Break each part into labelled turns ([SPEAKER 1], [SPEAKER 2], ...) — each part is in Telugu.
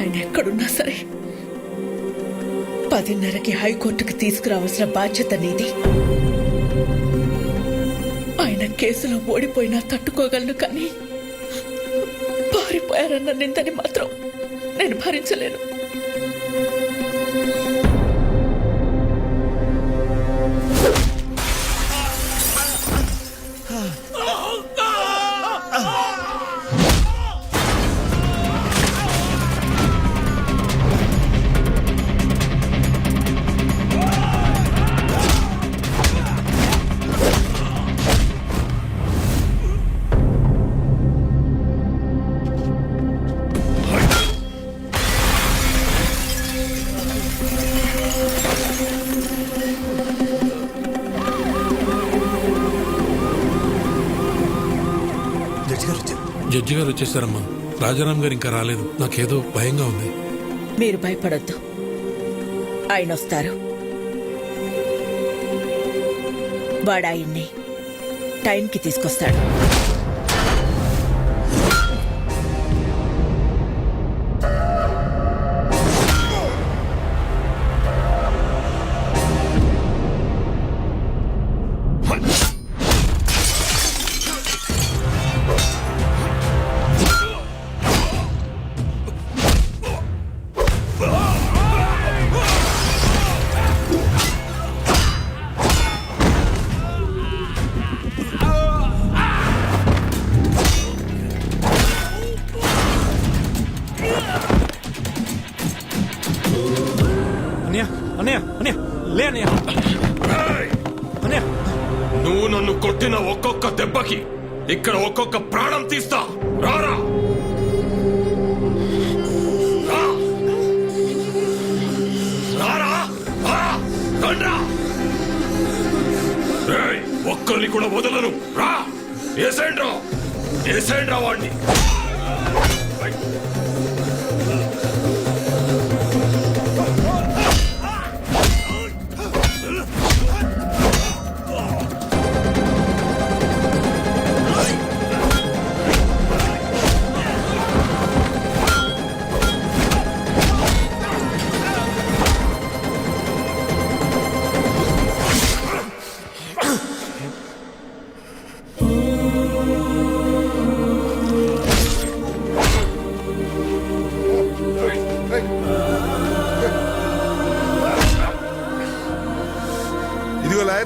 [SPEAKER 1] ఆయన ఎక్కడున్నా సరే పదిన్నరకి హైకోర్టుకి తీసుకురావాల్సిన బాధ్యత నీది. ఆయన కేసులో ఓడిపోయినా తట్టుకోగలను కానీ పారిపోయారన్న నిందని మాత్రం నేను భరించలేను.
[SPEAKER 2] జడ్జి గారు
[SPEAKER 3] వచ్చేసారమ్మా. రాజారాం గారు ఇంకా రాలేదు. నాకేదో భయంగా ఉంది.
[SPEAKER 1] మీరు భయపడొద్దు. ఆయన వస్తారు. వాడాయన్ని టైంకి తీసుకొస్తాడు.
[SPEAKER 4] నువ్వు నన్ను కొట్టిన ఒక్కొక్క దెబ్బకి ఇక్కడ ఒక్కొక్క ప్రాణం తీస్తా. రారా రా. రా. ఒక్కరిని కూడా వదలను. రా. ఏసేండ్రా ఏసేండ్రా వాడిని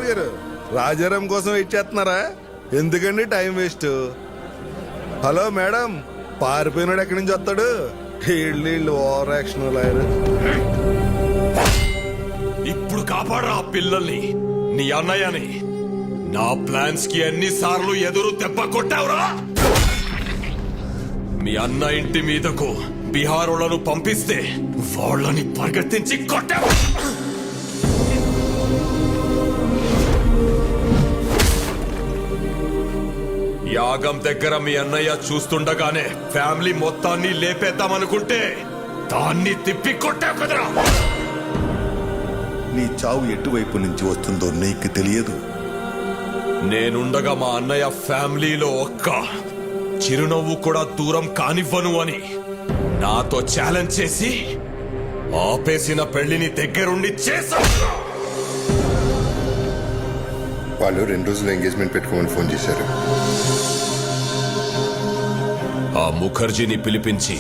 [SPEAKER 5] ఇదిగో గారు రాజారాం కోసం వెయిట్ చేస్తున్నారా? ఎందుకండి టైం వేస్ట్ హలో మేడం పారిపోయినాడు ఎక్కడి నుంచి వస్తాడు? వీళ్ళు వీళ్ళు ఓవర్ యాక్షన్
[SPEAKER 4] ఇప్పుడు కాపాడరా ఆ పిల్లల్ని నీ అన్నయ్యని. నా ప్లాన్స్కి అన్ని సార్లు ఎదురు దెబ్బ కొట్టావురా? మీ అన్న ఇంటి మీదకు బీహారులను పంపిస్తే వాళ్ళని పరిగెత్తించి కొట్టావు. యాగం దగ్గర మీ అన్నయ్య చూస్తుండగానే ఫ్యామిలీ మొత్తాన్ని లేపేద్దామనుకుంటే దాన్ని తిప్పి కొట్టావు కదరా.
[SPEAKER 6] నీ చావు ఎటువైపు నుంచి వస్తుందో నీకు తెలియదు.
[SPEAKER 4] నేనుండగా మా అన్నయ్య ఫ్యామిలీలో ఒక్క చిరునవ్వు కూడా దూరం కానివ్వను అని నాతో ఛాలెంజ్ చేసి ఆపేసిన పెళ్ళిని దగ్గరుండి చేశావు
[SPEAKER 6] వాళ్ళు రెండు రోజులు ఎంగేజ్మెంట్ పెట్టుకోమని ఫోన్ చేశారు.
[SPEAKER 4] ఆ ముఖర్జీని పిలిపించి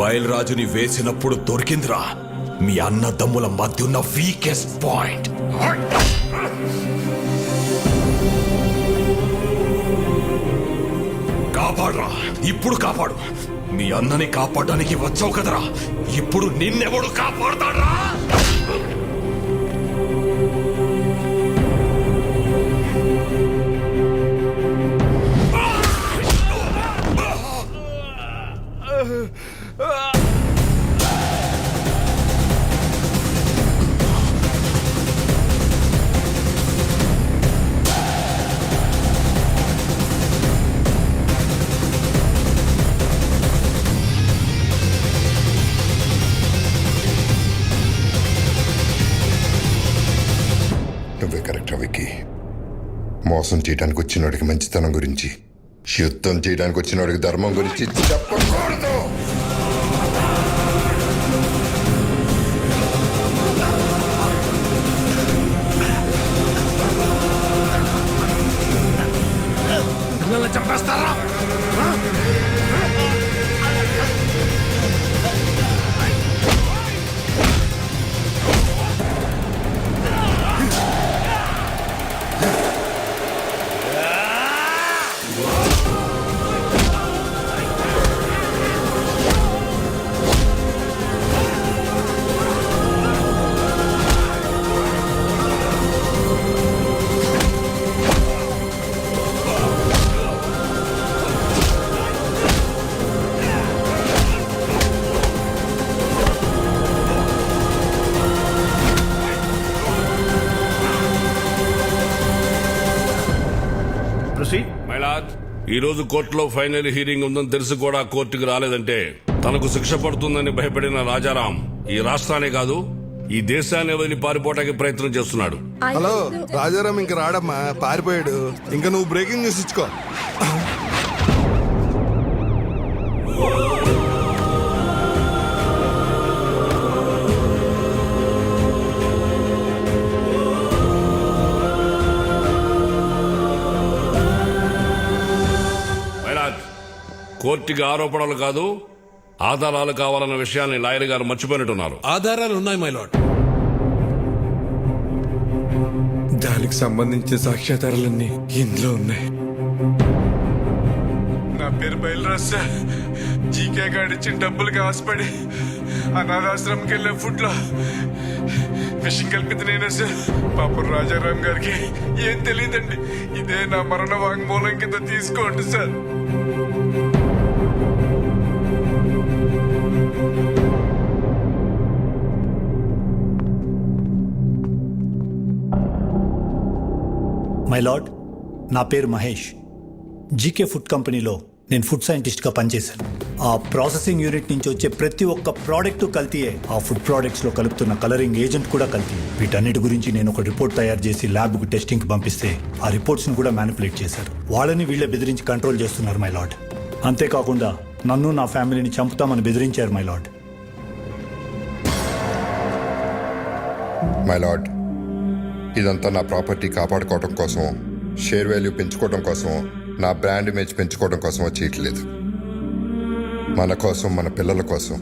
[SPEAKER 4] బయల్రాజుని వేసినప్పుడు దొరికిందిరా. మీ అన్నదమ్ముల మధ్య ఉన్న వీకెస్ట్ పాయింట్ కాపాడరా. ఇప్పుడు కాపాడు. మీ అన్నని కాపాడడానికి వచ్చావు కదరా. ఇప్పుడు నిన్నెవడు కాపాడతాడరా?
[SPEAKER 6] మోసం చేయడానికి వచ్చినోడికి మంచితనం గురించి యుద్ధం చేయడానికి వచ్చినోడికి ధర్మం గురించి చెప్పకూడదు. చంపేస్తారా?
[SPEAKER 7] ఈ రోజు కోర్టులో ఫైనల్ హీరింగ్ ఉందని తెలిసి కూడా కోర్టుకు రాలేదంటే తనకు శిక్ష పడుతుందని భయపడిన రాజారాం ఈ రాష్ట్రాన్ని కాదు ఈ దేశాన్ని వదిలి పారిపోవడానికి ప్రయత్నం చేస్తున్నాడు.
[SPEAKER 5] హలో రాజారాం ఇంక రాడమ్మా పారిపోయాడు. ఇంకా నువ్వు బ్రేకింగ్ న్యూస్ ఇచ్చుకో.
[SPEAKER 7] కోర్టుకి ఆరోపణలు కాదు ఆధారాలు కావాలన్న విషయాన్ని లాయర్ గారు మర్చిపోయినట్టున్నారు.
[SPEAKER 3] ఆధారాలు ఉన్నాయి మై లాడ్
[SPEAKER 8] దానికి సంబంధించిన సాక్ష్యాధారాలన్నీ ఇందులో ఉన్నాయి. నా పేరు బయలురాజ్ సార్. జీకే గారు ఇచ్చిన డబ్బులకి ఆశపడి అనాథాశ్రమంకి వెళ్ళే ఫుడ్లో ఫిషింగ్ కలిపింది నేనే సార్. పాపం రాజారాం గారికి ఏం తెలియదండి. ఇదే నా మరణ వాంగ్మూలం కింద తీసుకోండి సార్.
[SPEAKER 9] మై లార్డ్ నా పేరు మహేష్. జీకే ఫుడ్ కంపెనీలో నేను ఫుడ్ సైంటిస్ట్గా పనిచేశాను. ఆ ప్రాసెసింగ్ యూనిట్ నుంచి వచ్చే ప్రతి ఒక్క ప్రోడక్ట్ కల్తీయే. ఆ ఫుడ్ ప్రోడక్ట్స్లో కలుపుతున్న కలరింగ్ ఏజెంట్ కూడా కల్తీ వీటన్నిటి గురించి నేను ఒక రిపోర్ట్ తయారు చేసి ల్యాబ్కు టెస్టింగ్కి పంపిస్తే ఆ రిపోర్ట్స్ని కూడా మ్యానిపులేట్ చేశారు. వాళ్ళని వీళ్ళే బెదిరించి కంట్రోల్ చేస్తున్నారు మై లార్డ్. అంతేకాకుండా నన్ను నా ఫ్యామిలీని చంపుతామని బెదిరించారు మై లార్డ్.
[SPEAKER 6] మై లార్డ్ ఇదంతా నా ప్రాపర్టీ కాపాడుకోవడం కోసం షేర్ వాల్యూ పెంచుకోవడం కోసం నా బ్రాండ్ ఇమేజ్ పెంచుకోవడం కోసం చేయట్లేదు మన కోసం మన పిల్లల కోసం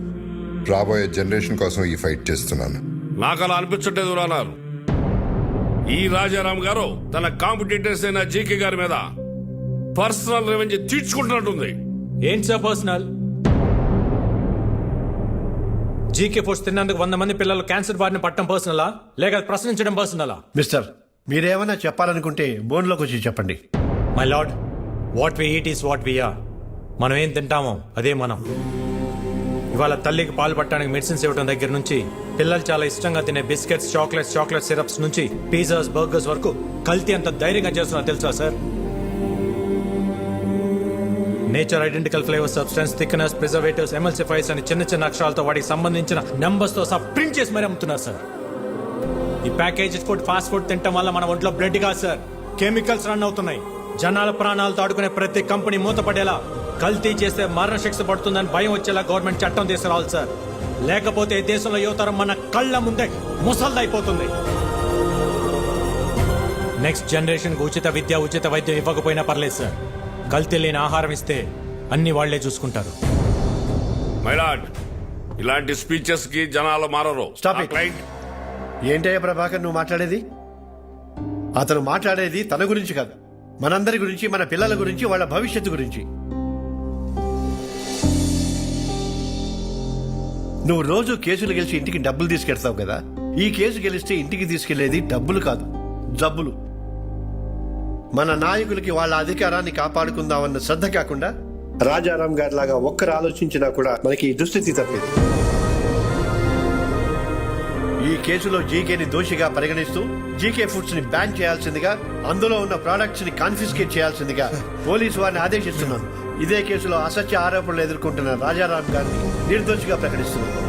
[SPEAKER 6] రాబోయే జనరేషన్ కోసం ఈ ఫైట్ చేస్తున్నాను.
[SPEAKER 7] నాకు అలా అనిపించట్లేదు రానారు. ఈ రాజారాం గారు తన కాంపిటేటర్స్ అయిన జీకే గారి మీద పర్సనల్ రెవెన్యూ తీర్చుకుంటున్నట్టుంది.
[SPEAKER 2] ఏంటి సార్ పర్సనల్? జీకే ఫోర్స్ తిన్నందుకు వంద మంది పిల్లలు క్యాన్సర్ బారిన పట్టడం పర్సనలా లేక ప్రశ్నించడం పర్సనలా
[SPEAKER 10] మిస్టర్ మీరేమైనా చెప్పాలనుకుంటే బోన్లోకి వచ్చి చెప్పండి.
[SPEAKER 2] My lord what we eat is what we are మనం ఏం తింటామో అదే మనం. ఇవాళ తల్లికి పాలు పట్టడానికి మెడిసిన్స్ ఇవ్వడం దగ్గర నుంచి పిల్లలు చాలా ఇష్టంగా తినే బిస్కెట్స్ చాక్లెట్స్ చాక్లెట్ సిరప్స్ నుంచి పిజ్జాస్ బర్గర్స్ వరకు కల్తీ అంత ధైర్యంగా చేస్తున్నా తెలుసా sir nature identical flavour substance thickness preservatives emulsifiers అని చిన్న చిన్న అక్షరాలతో వాటికి సంబంధించిన నెంబర్స్తో సహా ప్రింట్ చేసి మరీ అమ్ముతున్నారు సార్ ఈ ప్యాకేజ్ ఫుడ్ ఫాస్ట్ ఫుడ్ తినటం వల్ల మన ఒంట్లో బ్లడ్ కాదు సార్ కెమికల్స్ రన్ అవుతున్నాయి. జనాల ప్రాణాలతో ఆడుకునే ప్రతి కంపెనీ మూతపడేలా కల్తీ చేస్తే మరణ శిక్ష పడుతుందని భయం వచ్చేలా గవర్నమెంట్ చట్టం తీసుకురావాలి సార్ లేకపోతే ఈ దేశంలో యువతరం మన కళ్ళ ముందే ముసల్దైపోతుంది. నెక్స్ట్ జనరేషన్ ఉచిత విద్య ఉచిత వైద్యం ఇవ్వకపోయినా పర్లేదు సార్ కల్తీ లేని ఆహారం ఇస్తే అన్ని వాళ్ళే చూసుకుంటారు.
[SPEAKER 7] మైలాడ్ ఇలాంటి స్పీచెస్కి జనాలు మారరు.
[SPEAKER 10] Stop
[SPEAKER 7] ఆ
[SPEAKER 10] it.
[SPEAKER 7] క్లయింట్
[SPEAKER 10] ఏంటయ్య ప్రభాకర్ నువ్వు మాట్లాడేది? అతను మాట్లాడేది తన గురించి కాదు. మనందరి గురించి మన పిల్లల గురించి వాళ్ళ భవిష్యత్తు గురించి. నువ్వు రోజు కేసులు గెలిచి ఇంటికి డబ్బులు తీసుకెళ్తావు కదా? ఈ కేసు గెలిస్తే ఇంటికి తీసుకెళ్ళేది డబ్బులు కాదు. జబ్బులు. మన నాయకులకి వాళ్ళ అధికారాన్ని కాపాడుకుందామన్న శ్రద్ధ కాకుండా రాజారాం గారి లాగా ఒక్కరు ఆలోచించినా కూడా మనకి ఈ దుస్థితి తప్పేది. ఈ కేసులో జీకేని దోషిగా పరిగణిస్తూ జీకే ఫుడ్స్ని బ్యాన్ చేయాల్సిందిగా అందులో ఉన్న ప్రొడక్ట్స్ని కాన్ఫిస్కేట్ చేయాల్సిందిగా పోలీసు వారిని ఆదేశిస్తున్నాను. ఇదే కేసులో అసత్య ఆరోపణలు ఎదుర్కొంటున్న రాజారాం గారిని నిర్దోషిగా ప్రకటిస్తున్నాను.